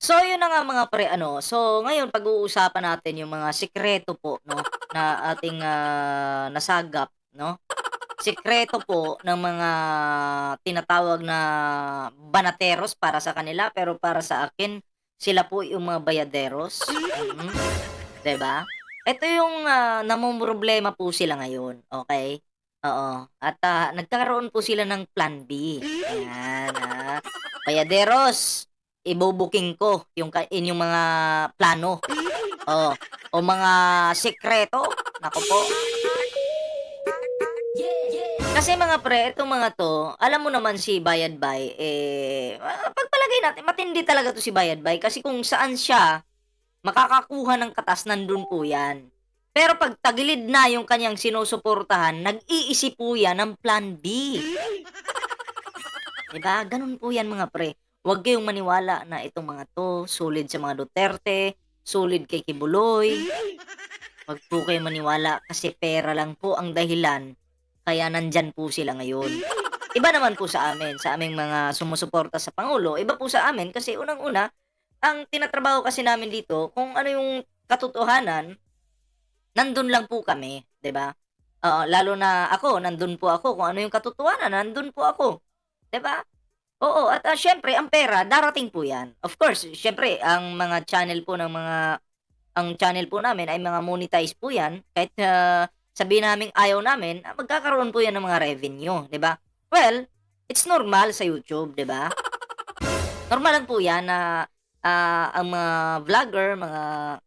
So, yun na nga mga pre ano, so ngayon pag-uusapan natin yung mga sikreto po 'no, na ating, ah, nasagap 'no. Sikreto po ng mga tinatawag na banateros para sa kanila, pero para sa akin, sila po yung mga bayaderos, mm, 'di ba? Ito yung, ah, namomroblema po sila ngayon, okey? Oo, at, ah, nagkakaroon po sila ng plan B, ayan, ah. Bayaderos, ibu-booking ko yung inyong mga plano, oh, o mga sikreto, naku po. Kasi mga pre, itong mga 'to, alam mo naman si Bayadbay, eh, ah, pagpalagay natin matindi talaga 'to si Bayadbay kasi kung saan siya makakakuha ng katas, nandun po 'yan. Pero 'pag tagilid na yung kaniyang sinusuportahan, nag-iisip po 'yan ng plan B. 'Di ba, gano'n po 'yan mga pre. Huwag kayong maniwala na itong mga 'to solid sa mga Duterte, solid kay Kibuloy. Huwag po kayong maniwala kasi pera lang po ang dahilan kaya nandiyan po sila ngayon. Iba naman po sa amin, sa aming mga sumusuporta sa pangulo, iba po sa amin kasi unang-una, ang tinatrabaho kasi namin dito kung ano yung katotohanan, nandun lang po kami, ba? Oo, lalo na ako, nandun po ako kung ano yung katotohanan, nandun po ako, ba? Oo, at, ah, siyempre ang pera darating po 'yan. Of course, siyempre ang mga channel po ng mga ang channel po namin ay mga monetize po 'yan kahit, ah, sabihin naming ayaw namin, ah, magkakaroon po 'yan ng mga revenue, 'di ba? Well, it's normal sa YouTube, 'di ba? Normal lang po 'yan na, ah, ang mga vlogger, mga,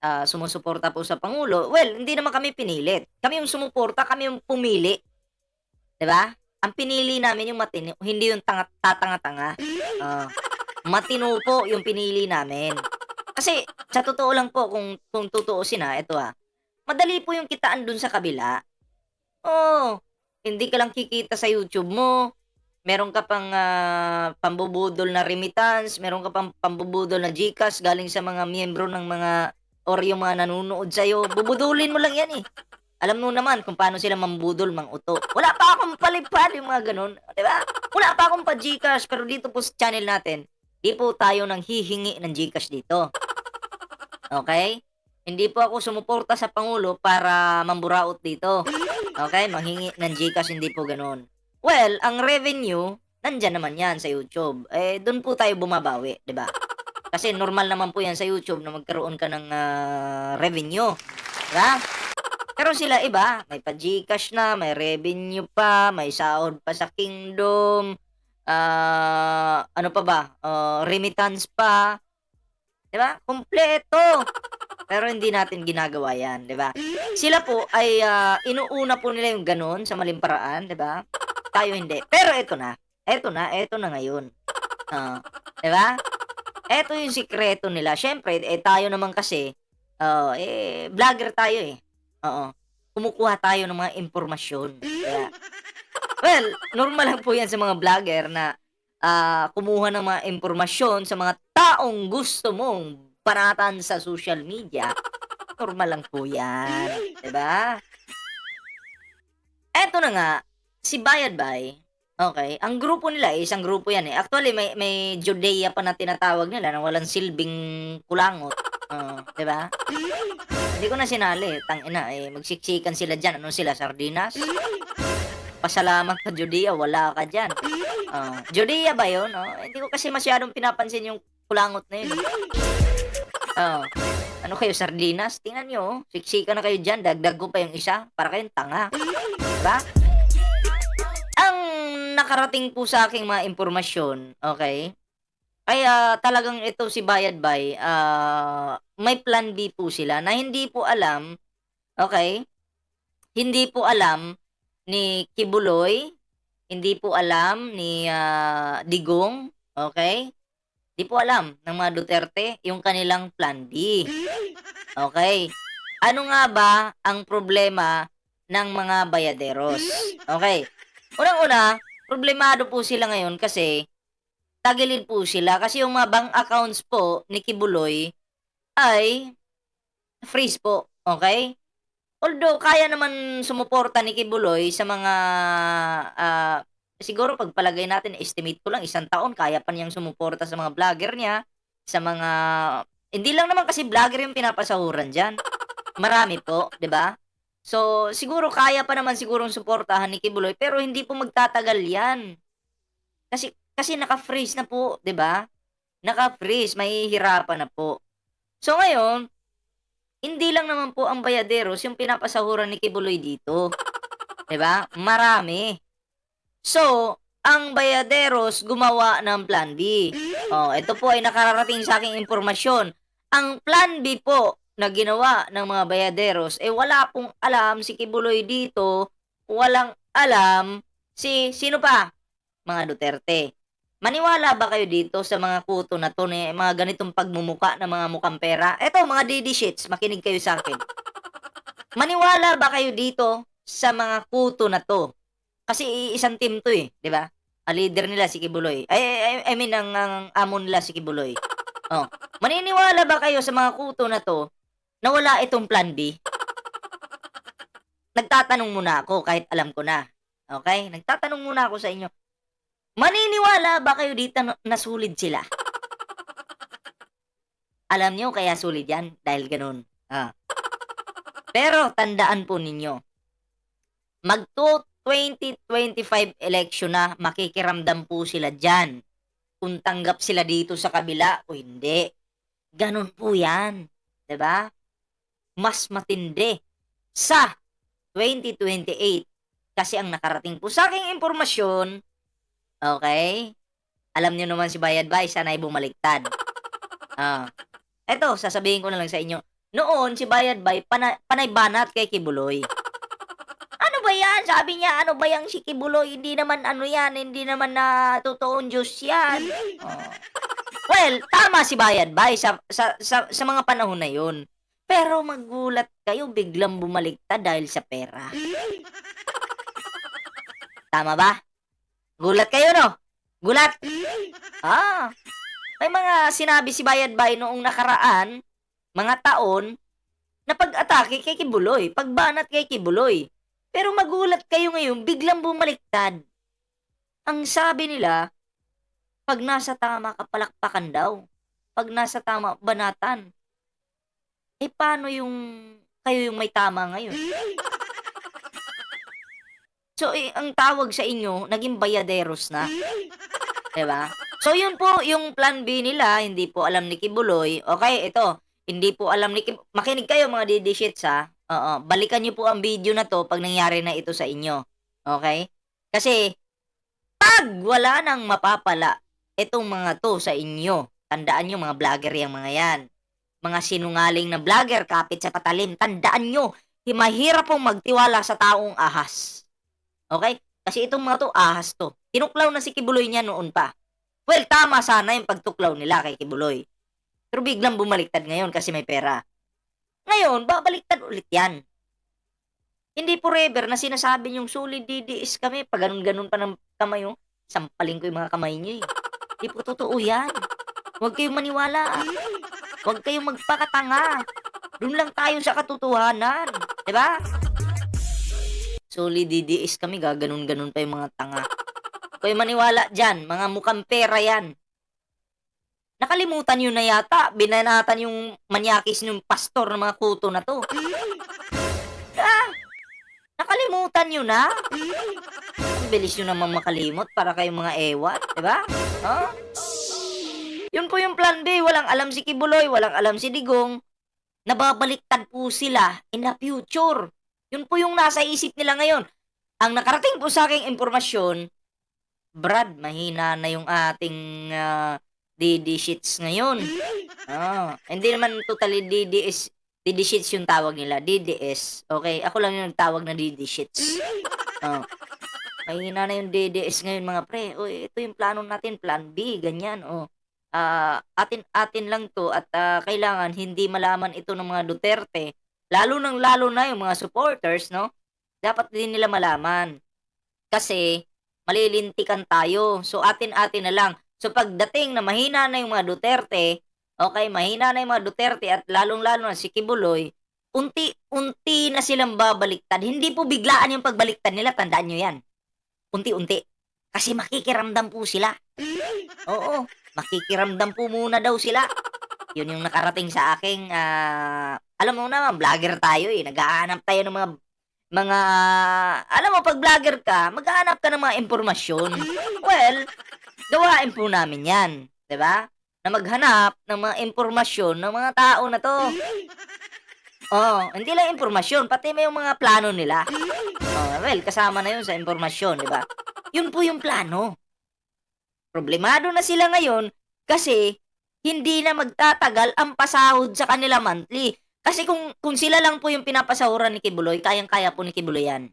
ah, sumusuporta po sa pangulo, well, hindi naman kami pinilit. Kami yung sumuporta, kami yung pumili, 'di ba? Ang pinili namin yung matino, hindi yung tanga tatanga-tanga. Oo, matino po yung pinili namin. Kasi sa totoo lang po kung kung tutuusin, ah, eto, ah, madali po yung kitaan dun sa kabila. Oo, hindi ka lang kikita sa YouTube mo, meron ka pang, ah, pambubudol na remittance, meron ka pang pambubudol na GCash galing sa mga miyembro ng mga or yung mga nanonood sa'yo, bubudulin mo lang 'yan, eh. Alam mo naman kung paano sila mambudol, mang-uto. Wala pa akong palipad yung mga gano'n, 'di ba? Wala pa akong pa-GCash, pero dito po sa channel natin, 'di po tayo nanghihingi ng GCash dito. Okey? Hindi po ako sumuporta sa pangulo para mamburaot dito, okey? Manghingi ng GCash, hindi po gano'n. Well, ang revenue, nandiyan naman 'yan sa YouTube, eh, dun po tayo bumabawi, 'di ba? Kasi normal naman po 'yan sa YouTube na magkaroon ka ng, ah, revenue, 'di ba? Pero sila iba, may pa-GCash na, may revenue pa, may sahod pa sa Kingdom, ah, ano pa ba, ah, remittance pa, 'di ba? Kumpleto. Pero hindi natin ginagawa 'yan, 'di ba? Sila po ay, ah, inuuna po nila yung gano'n sa maling paraan, 'di ba? Tayo hindi. Pero eto na, eto na, eto na ngayon. Oo, 'di ba? Eto yung sikreto nila. Siyempre, eh, tayo naman kasi, oo, eh, vlogger tayo, eh. Oo. Kumukuha tayo ng mga impormasyon, kaya well, normal lang po 'yan sa mga vlogger na, ah, kumuha ng mga impormasyon sa mga taong gusto mong banatan sa social media. Normal lang po 'yan, ba? Eto na nga, si Bayadbay, okey, ang grupo nila, isang grupo 'yan, eh. Actually may may Judeia pa na tinatawag nila na walang silbing kulangot, oo, 'di ba? Hindi ko na sinali, tangina, eh, magsiksikan sila diyan, ano sila, sardinas? Pasalamat ka Judeia, wala ka diyan. Oo, Judeia ba 'yun? Oh, hindi ko kasi masyadong pinapansin yung kulangot na 'yun, eh. Oo. Ano kayo, sardinas? Tingnan niyo, oh, na kayo diyan, dagdag ko pa yung isa, para kayong tanga, 'di ba? Ang nakarating po sa aking mga impormasyon, okey, ay, ah, talagang ito si Bayadbay, ah, may plan B po sila na hindi po alam, okey, hindi po alam ni Kibuloy, hindi po alam ni, ah, Digong, okey? 'Di po alam ng mga Duterte yung kanilang plan B, okey? Ano nga ba ang problema ng mga bayaderos? Okey, unang-una, problemado po sila ngayon kasi tagilid po sila kasi yung mga bank accounts po ni Kibuloy ay freeze po, okey? Although kaya naman sumuporta ni Kibuloy sa mga, ah, siguro pagpalagay natin estimate ko lang isang taon kaya pa niyang sumuporta sa mga vlogger niya, sa mga hindi lang naman kasi vlogger yung pinapasahuran diyan. Marami po, 'di ba? So, siguro kaya pa naman sigurong suportahan ni Kibuloy pero hindi po magtatagal 'yan. Kasi kasi naka-freeze na po, 'di ba? Naka-freeze, mahihirapan na po. So ngayon, hindi lang naman po ang bayaderos yung pinapasahuran ni Kibuloy dito. 'Di ba? Marami. So, ang bayaderos gumawa ng plan B. Oh, ito po ay nakararating sa aking impormasyon. Ang plan B po na ginawa ng mga bayaderos, eh wala pong alam si Kibuloy dito, walang alam si sino pa? Mga Duterte. Maniwala ba kayo dito sa mga kuto na to, na mga ganitong pagmumuka ng mga mukhang pera? Eto, mga DD shits, makinig kayo sa akin. Maniwala ba kayo dito sa mga kuto na to? Kasi isang team to eh, di ba? Ang leader nila si Kibuloy. Ay, I, I mean, ang, ang amo nila si Kibuloy. Oh. Maniniwala ba kayo sa mga kuto na to na wala itong plan B? Nagtatanong muna ako kahit alam ko na. Okay? Nagtatanong muna ako sa inyo. Maniniwala ba kayo dito na, sulit sila? Alam nyo kaya sulit yan dahil ganun. Ah. Pero tandaan po ninyo, magto 2025 election na, makikiramdam po sila dyan. Kung tanggap sila dito sa kabila o hindi. Ganon po yan. ba? Mas matindi sa 2028. Kasi ang nakarating po sa aking impormasyon, okay, alam niyo naman si Bayad Bay, sana ay bumaliktad. Ah. Eto, sasabihin ko na lang sa inyo. Noon, si Bayad Bay, pana- panay banat kay Kibuloy ano ba yan? Sabi niya, ano ba yung si Kibuloy? Hindi naman ano yan, hindi naman na totoong Diyos yan. Oh. Well, tama si Bayad Bay sa, sa, sa, sa mga panahon na yun. Pero magulat kayo, biglang bumaliktad dahil sa pera. Tama ba? Gulat kayo, no? Gulat? Ah. May mga sinabi si Bayad Bay noong nakaraan, mga taon, na pag-atake kay Kibuloy, pagbanat kay Kibuloy. Pero magulat kayo ngayon, biglang bumaliktad. Ang sabi nila, pag nasa tama ka, palakpakan daw. Pag nasa tama, banatan. Eh, paano yung kayo yung may tama ngayon? So, eh, ang tawag sa inyo, naging bayaderos na. ba? So, yun po, yung plan B nila, hindi po alam ni Kibuloy. Okay, ito, hindi po alam ni Kib... Makinig kayo mga didishits ha. Oo, balikan niyo po ang video na to pag nangyari na ito sa inyo. Okay? Kasi, pag wala nang mapapala itong mga to sa inyo, tandaan nyo mga vlogger yung mga yan. Mga sinungaling na vlogger, kapit sa patalim, tandaan nyo, mahirap pong magtiwala sa taong ahas. Okay? Kasi itong mga to, ahas to. Tinuklaw na si Kibuloy niya noon pa. Well, tama sana yung pagtuklaw nila kay Kibuloy. Pero biglang bumaliktad ngayon kasi may pera. Ngayon, babaliktad ulit yan. Hindi forever na sinasabi niyong solid DDS kami. Pag ganun-ganun pa ng kamay yung sampaling ko yung mga kamay niyo eh. Hindi po totoo yan. Huwag kayong maniwala. Huwag kayong magpakatanga. Doon lang tayo sa katotohanan. 'Di Solid DDS kami, gaganon-ganon pa yung mga tanga. Kayong maniwala dyan. Mga mukhang pera yan. Nakalimutan nyo na yata. Binanatan yung manyakis ng pastor ng mga kuto na to. Ah, nakalimutan nyo na? Ang bilis nyo naman makalimot para kayong mga ewat, di ba? Huh? Yun po yung plan B. Walang alam si Kibuloy, walang alam si Digong. Nababaliktad po sila in the future. Yun po yung nasa isip nila ngayon. Ang nakarating po sa aking impormasyon, Brad, mahina na yung ating ah, DD sheets ngayon. Ah, hindi naman totally DDS DD sheets yung tawag nila, DDS. Okay, ako lang yung tawag na DD sheets. Oh. Mahina na yung DDS ngayon mga pre. O, ito yung plano natin, plan B, ganyan. Oh. Ah, atin atin lang to at ah, kailangan hindi malaman ito ng mga Duterte. Lalo nang lalo na yung mga supporters, no? Dapat din nila malaman. Kasi malilintikan tayo. So atin-atin na lang. So pagdating na mahina na yung mga Duterte, okay, mahina na yung mga Duterte at lalong-lalo na si Kibuloy, unti-unti na silang babaliktad. Hindi po biglaan yung pagbaliktad nila, tandaan nyo yan. Unti-unti. Kasi makikiramdam po sila. Oo, makikiramdam po muna daw sila. Yun yung nakarating sa aking, ah, alam mo naman vlogger tayo, eh, naghahanap tayo ng mga mga alam mo 'pag vlogger ka, maghahanap ka ng mga impormasyon. Well, gawain po namin 'yan, 'di ba? Na maghanap ng mga impormasyon ng mga tao na 'to. Oo, hindi lang impormasyon, pati may mga plano nila. Oh, well, kasama na 'yun sa impormasyon, 'di ba? 'Yun po yung plano. Problemado na sila ngayon kasi hindi na magtatagal ang pasahod sa kanila monthly. Kasi kung kung sila lang po yung pinapasahuran ni Kibuloy, kayang-kaya po ni Kibuloy 'yan.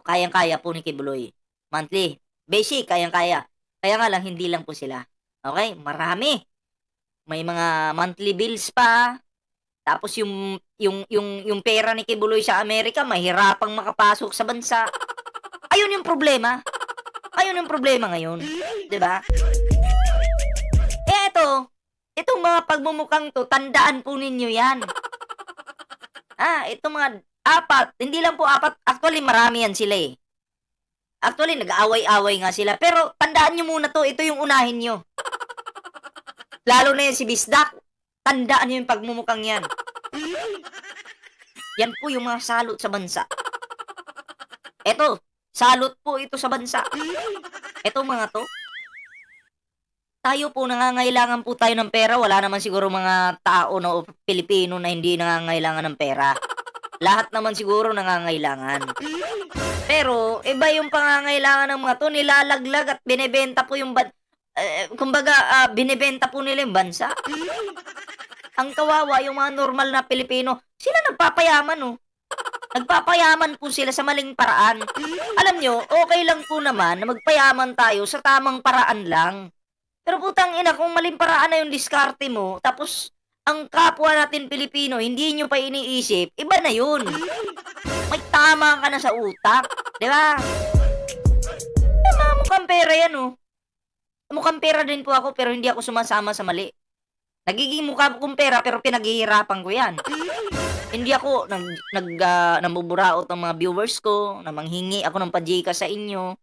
Kayang-kaya po ni Kibuloy. Monthly. Basic, kayang-kaya. Kaya nga lang, hindi lang po sila. Okay? Marami. May mga monthly bills pa. Tapos yung, yung, yung, yung pera ni Kibuloy sa Amerika, mahirapang makapasok sa bansa. Ayun yung problema. Ayun yung problema ngayon. ba? Eh, eto. Itong mga pagmumukhang to, tandaan po ninyo yan. Ah, itong mga apat, hindi lang po apat, actually marami yan sila eh. Actually, nag-aaway-away nga sila. Pero tandaan nyo muna to, ito yung unahin nyo. Lalo na yan si Bisdak. Tandaan nyo yung pagmumukhang yan. Yan po yung mga salot sa bansa. Eto, salot po ito sa bansa. Eto mga to. Tayo po nangangailangan po tayo ng pera. Wala naman siguro mga tao na o Pilipino na hindi nangangailangan ng pera. Lahat naman siguro nangangailangan. Pero, iba yung pangangailangan ng mga to, nilalaglag at binebenta po yung ban... eh, kumbaga, ah, binebenta po nila yung bansa. Ang kawawa, yung mga normal na Pilipino, sila nagpapayaman, oh. Nagpapayaman po sila sa maling paraan. Alam nyo, okay lang po naman na magpayaman tayo sa tamang paraan lang. Pero putang ina, kung maling paraan na yung diskarte mo, tapos ang kapwa natin Pilipino, hindi nyo pa iniisip, iba na yun. May tama ka na sa utak. Di ba? Mga mukhang pera yan, oh. Mukhang pera din po ako, pero hindi ako sumasama sa mali. Nagiging mukha kong pera, pero pinaghihirapan ko yan. Hindi ako nag, nag ah, namuburaot mga viewers ko, na manghingi ako ng pajika sa inyo.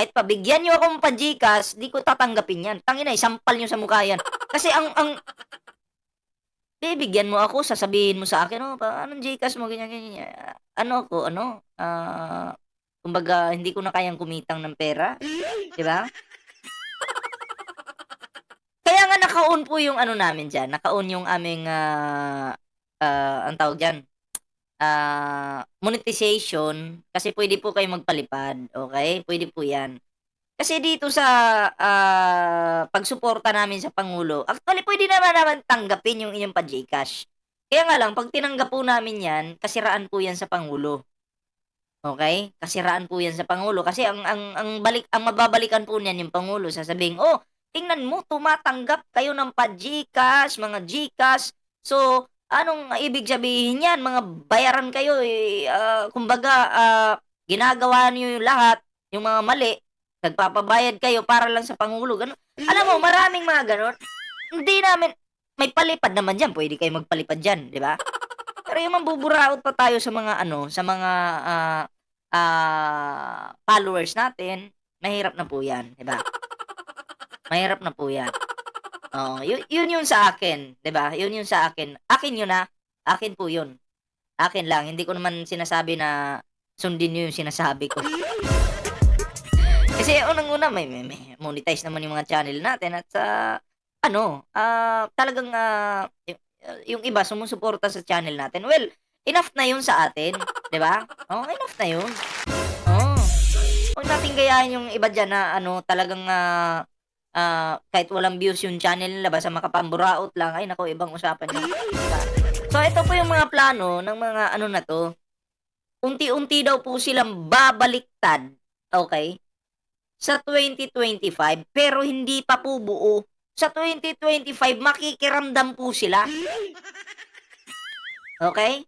Kahit pabigyan nyo akong pajikas, di ko tatanggapin yan. Tangina, isampal nyo sa mukha yan. Kasi ang, ang, bibigyan mo ako, sasabihin mo sa akin, oh, pa, anong jikas mo, ganyan, ganyan. Ano ako, ano, ah, kumbaga, hindi ko na kayang kumitang ng pera. Di ba? Kaya nga naka-on po yung ano namin dyan. Naka-on yung aming, ah, ah, ang tawag dyan, ah, monetization. Kasi pwede po kayo magpalipad. Okay? Pwede po yan. Kasi dito sa ah, pagsuporta namin sa Pangulo, actually pwede naman naman tanggapin yung inyong pa-Gcash. Kaya nga lang, pag tinanggap po namin yan, kasiraan po yan sa Pangulo. Okay? Kasiraan po yan sa Pangulo. Kasi ang, ang, ang, balik, ang mababalikan po niyan yung Pangulo, sasabihin, oh, tingnan mo, tumatanggap kayo ng pa-Gcash, mga Gcash. So, anong ibig sabihin yan? Mga bayaran kayo, eh, ah, kumbaga, ah, ginagawa niyo yung lahat, yung mga mali, nagpapabayad kayo para lang sa Pangulo. Ganun. Alam mo, maraming mga ganon. Hindi namin, may palipad naman dyan. Pwede kayo magpalipad dyan, di ba? Pero yung mambuburaot pa tayo sa mga ano, sa mga ah, ah, followers natin, mahirap na po yan, di ba? Mahirap na po yan. Oo, yun, yun yung sa akin, 'di ba? Yun yung sa akin. Akin yun na. Akin po yun. Akin lang. Hindi ko naman sinasabi na sundin niyo yung sinasabi ko. Kasi unang-una may, may, may monetize naman yung mga channel natin at sa ano, ah talagang ah, y- yung iba sumusuporta sa channel natin. Well, enough na yun sa atin, 'di ba? Oh, enough na yun. Oh. Huwag natin gayahin yung iba dyan na ano, talagang ah, ah, kahit walang views yung channel nila, basta makapamburaot lang, ay nako, ibang usapan yun. Diba? So, ito po yung mga plano ng mga ano na to. Unti-unti daw po silang babaliktad, okay, sa 2025, pero hindi pa po buo. Sa 2025, makikiramdam po sila. Okay?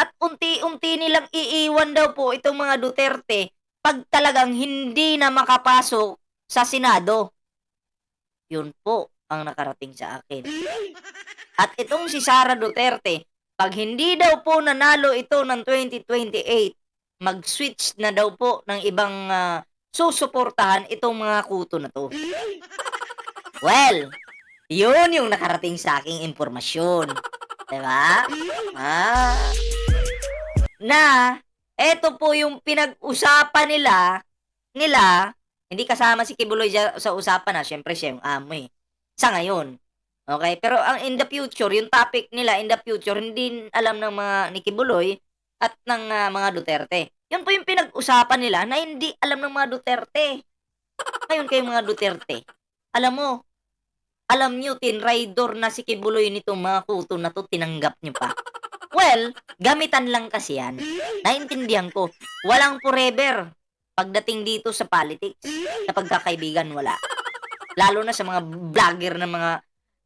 At unti-unti nilang iiwan daw po itong mga Duterte pag talagang hindi na makapasok sa Senado. Yun po ang nakarating sa akin. At itong si Sara Duterte, pag hindi daw po nanalo ito ng 2028, mag-switch na daw po ng ibang ah, susuportahan itong mga kuto na to. Well, Yun yung nakarating sa aking impormasyon. Diba? Ah. Na, eto po yung pinag-usapan nila, nila, hindi kasama si Kibuloy sa usapan na, syempre siya yung amo eh. Sa ngayon. Okay? Pero ang in the future, yung topic nila in the future, hindi alam ng mga ni Kibuloy at ng ah, mga Duterte. Yun po yung pinag-usapan nila na hindi alam ng mga Duterte. Ngayon kayo mga Duterte, alam mo, alam nyo, tinraidor na si Kibuloy nitong mga kuto na to, tinanggap nyo pa. Well, gamitan lang kasi yan. Naintindihan ko. Walang forever pagdating dito sa politics. Sa pagkakaibigan, wala. Lalo na sa mga vlogger na mga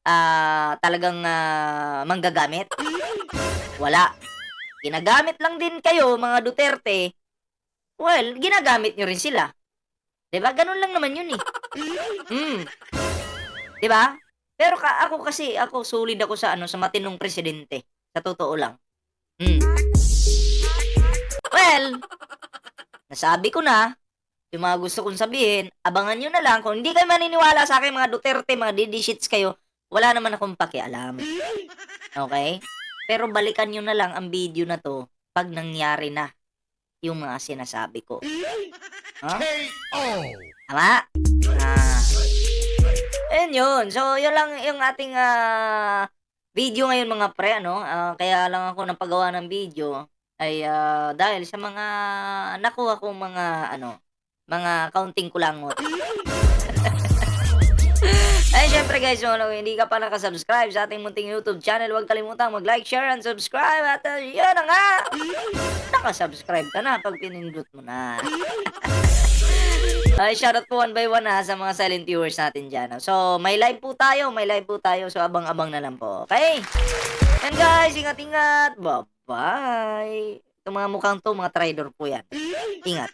ah, talagang ah, manggagamit. Wala. Ginagamit lang din kayo, mga Duterte. Well, ginagamit nyo rin sila. ba? Ganun lang naman yun eh. Mm. ba? Pero ka, ako kasi, ako solid ako sa ano, sa matinong presidente. Sa totoo lang. Mm. Well, nasabi ko na, yung mga gusto kong sabihin, abangan nyo na lang. Kung hindi kayo maniniwala sa akin, mga Duterte, mga didishits kayo, wala naman akong pakialam. Okay? Pero balikan nyo na lang ang video na to pag nangyari na yung mga sinasabi ko. Ha? Tama? Ah. Ayun yun. So, yun lang yung ating ah, video ngayon mga pre, ano? Ah, kaya lang ako napagawa ng video ay ah, dahil sa mga nakuha kong mga, ano, mga counting kulangot. Ay, syempre guys, so, ano, hindi ka pa nakasubscribe sa ating munting YouTube channel, huwag kalimutang mag-like, share, and subscribe. At uh, yun na nga, nakasubscribe ka na pag pinindot mo na. Ay, shoutout po one by one ha sa mga silent viewers natin dyan. So, may live po tayo, may live po tayo. So, abang-abang na lang po. Okay? And guys, ingat-ingat. Bye-bye. Itong mga mukhang to, mga trader po yan. Ingat.